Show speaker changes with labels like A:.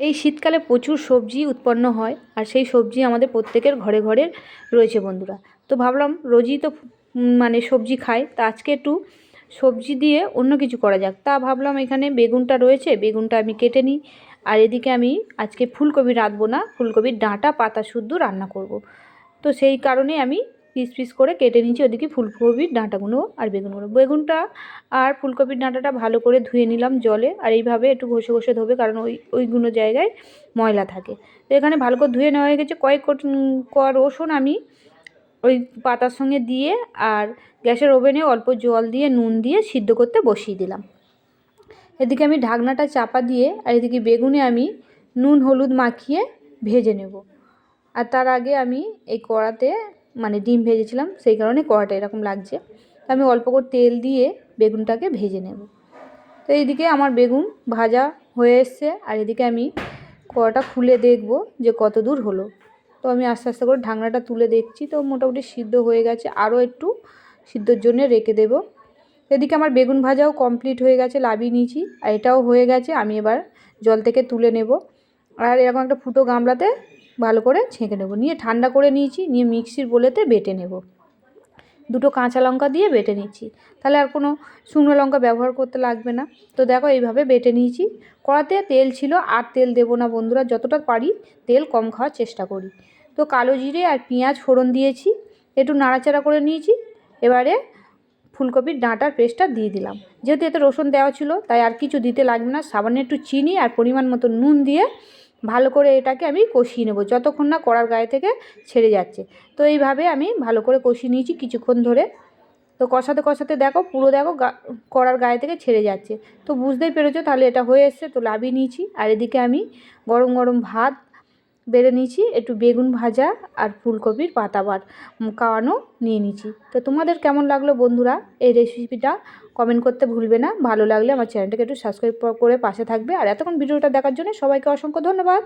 A: এই শীতকালে প্রচুর সবজি উৎপন্ন হয় আর সেই সবজি আমাদের প্রত্যেকের ঘরে ঘরে রয়েছে বন্ধুরা তো ভাবলাম রোজই তো মানে সবজি খাই, তা আজকে একটু সবজি দিয়ে অন্য কিছু করা যাক তা ভাবলাম এখানে বেগুনটা রয়েছে, বেগুনটা আমি কেটে নিই আর এদিকে আমি আজকে ফুলকপি রাঁধবো না, ফুলকপির ডাঁটা, পাতা শুদ্ধ রান্না করব। তো সেই কারণে আমি পিস পিস করে কেটে নিচ্ছি ওদিকে ফুলকপির ডাঁটাগুলো আর বেগুনগুলো। বেগুনটা আর ফুলকপির ডাঁটাটা ভালো করে ধুয়ে নিলাম জলে আর এইভাবে একটু ঘষে ঘষে ধোবে কারণ ওই ওইগুলো জায়গায় ময়লা থাকে। তো এখানে ভালো করে ধুয়ে নেওয়া হয়ে গেছে। কয়েক উম, রসুন আমি ওই পাতার সঙ্গে দিয়ে আর গ্যাসের ওভেনে অল্প জল দিয়ে নুন দিয়ে সিদ্ধ করতে বসিয়ে দিলাম। এদিকে আমি ঢাকনাটা চাপা দিয়ে আর এদিকে বেগুনে আমি নুন হলুদ মাখিয়ে ভেজে নেব। আর তার আগে আমি এই কড়াতে মানে ডিম ভেজেছিলাম, সেই কারণে কড়াটা এরকম লাগছে। আমি অল্প করে তেল দিয়ে বেগুনটাকে ভেজে নেব। তো এইদিকে আমার বেগুন ভাজা হয়ে এসছে, আর এদিকে আমি কড়াটা খুলে দেখব যে কত দূর হলো। তো আমি আস্তে আস্তে করে ঢাকনাটা তুলে দেখছি, তো মোটামুটি সিদ্ধ হয়ে গেছে। আরও একটু সিদ্ধর জন্য রেখে দেবো। এদিকে আমার বেগুন ভাজাও কমপ্লিট হয়ে গেছে, লাভিয়ে নিয়েছি, আর এটাও হয়ে গেছে, আমি এবার জল থেকে তুলে নেব। আর এরকম একটা ফুটো গামলাতে ভালো করে ছেঁকে নেব। নিয়ে ঠান্ডা করে নিয়েছি, নিয়ে মিক্সির বলেতে বেটে নেব। দুটো কাঁচা লঙ্কা দিয়ে বেটে নিচ্ছি। তাহলে আর কোনো শুকনো লঙ্কা ব্যবহার করতে লাগবে না। তো দেখো এইভাবে বেটে নিয়েছি। কড়াতে তেল ছিল, আর তেল দেবো না বন্ধুরা, যতটা পারি তেল কম খাওয়ার চেষ্টা করি। তো কালো জিরে আর পেঁয়াজ ফোড়ন দিয়েছি, একটু নাড়াচাড়া করে নিয়েছি। এবারে ফুলকপির ডাঁটার পেস্টটা দিয়ে দিলাম। যেহেতু এতে রসুন দেওয়া ছিল, তাই আর কিছু দিতে লাগবে না। সামান্য একটু চিনি আর পরিমাণ মতো নুন দিয়ে ভালো করে এটাকে আমি কষিয়ে নেব। যতক্ষণ না কড়ার গায়ে থেকে ছেড়ে যাচ্ছে। তো এইভাবে আমি ভালো করে কষিয়ে নিয়েছি কিছুক্ষণ ধরে। তো কষাতে কষাতে দেখো, পুরো দেখো কড়ার গায়ে থেকে ছেড়ে যাচ্ছে। তো বুঝতেই পেরেছ তাহলে এটা হয়ে এসছে। তো লাভিয়ে নিয়েছি। আর এদিকে আমি গরম গরম ভাত বেড়ে নিয়েছি, একটু বেগুন ভাজা আর ফুলকপির পাতা বাট কাওয়ানো নিয়ে নিয়েছি। তো তোমাদের কেমন লাগল বন্ধুরা এই রেসিপিটা কমেন্ট করতে ভুলবে না। ভালো লাগলে আমার চ্যানেলটাকে একটু সাবস্ক্রাইব করে পাশে থাকবে। আর এতক্ষণ ভিডিওটা দেখার জন্য সবাইকে অসংখ্য ধন্যবাদ।